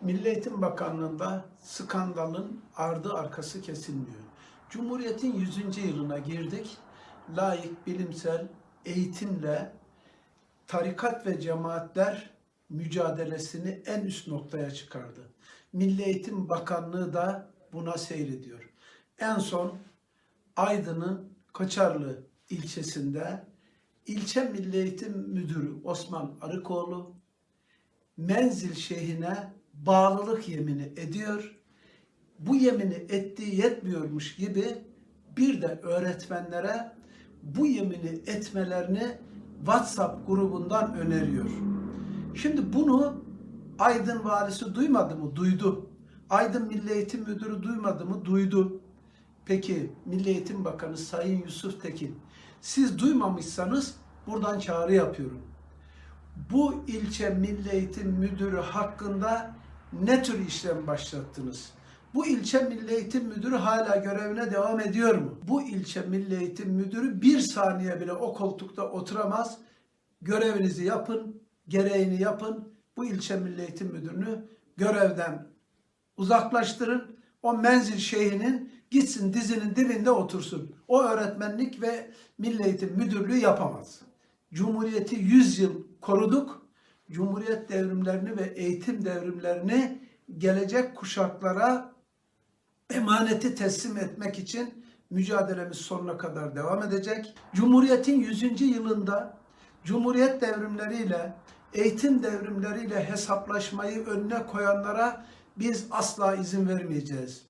Milli Eğitim Bakanlığı'nda skandalın ardı arkası kesilmiyor. Cumhuriyet'in 100. yılına girdik. Layık, bilimsel eğitimle tarikat ve cemaatler mücadelesini en üst noktaya çıkardı. Milli Eğitim Bakanlığı da buna seyrediyor. En son Aydın'ın Koçarlı ilçesinde ilçe Milli Eğitim Müdürü Osman Arıkoğlu menzil şeyhine bağlılık yemini ediyor. Bu yemini ettiği yetmiyormuş gibi bir de öğretmenlere bu yemini etmelerini WhatsApp grubundan öneriyor. Şimdi bunu Aydın valisi duymadı mı? Duydu. Aydın Milli Eğitim Müdürü duymadı mı? Duydu. Peki Milli Eğitim Bakanı Sayın Yusuf Tekin siz duymamışsanız buradan çağrı yapıyorum bu ilçe Milli Eğitim Müdürü hakkında ne tür işlem başlattınız? Bu ilçe Milli Eğitim Müdürü hala görevine devam ediyor mu? Bu ilçe Milli Eğitim Müdürü bir saniye bile o koltukta oturamaz. Görevinizi yapın, gereğini yapın. Bu ilçe Milli Eğitim Müdürünü görevden uzaklaştırın. O menzil şeyhinin gitsin dizinin dibinde otursun. O öğretmenlik ve Milli Eğitim Müdürlüğü yapamaz. Cumhuriyeti 100 yıl koruduk. Cumhuriyet devrimlerini ve eğitim devrimlerini gelecek kuşaklara emaneti teslim etmek için mücadelemiz sonuna kadar devam edecek. Cumhuriyetin 100. yılında Cumhuriyet devrimleriyle, eğitim devrimleriyle hesaplaşmayı önüne koyanlara biz asla izin vermeyeceğiz.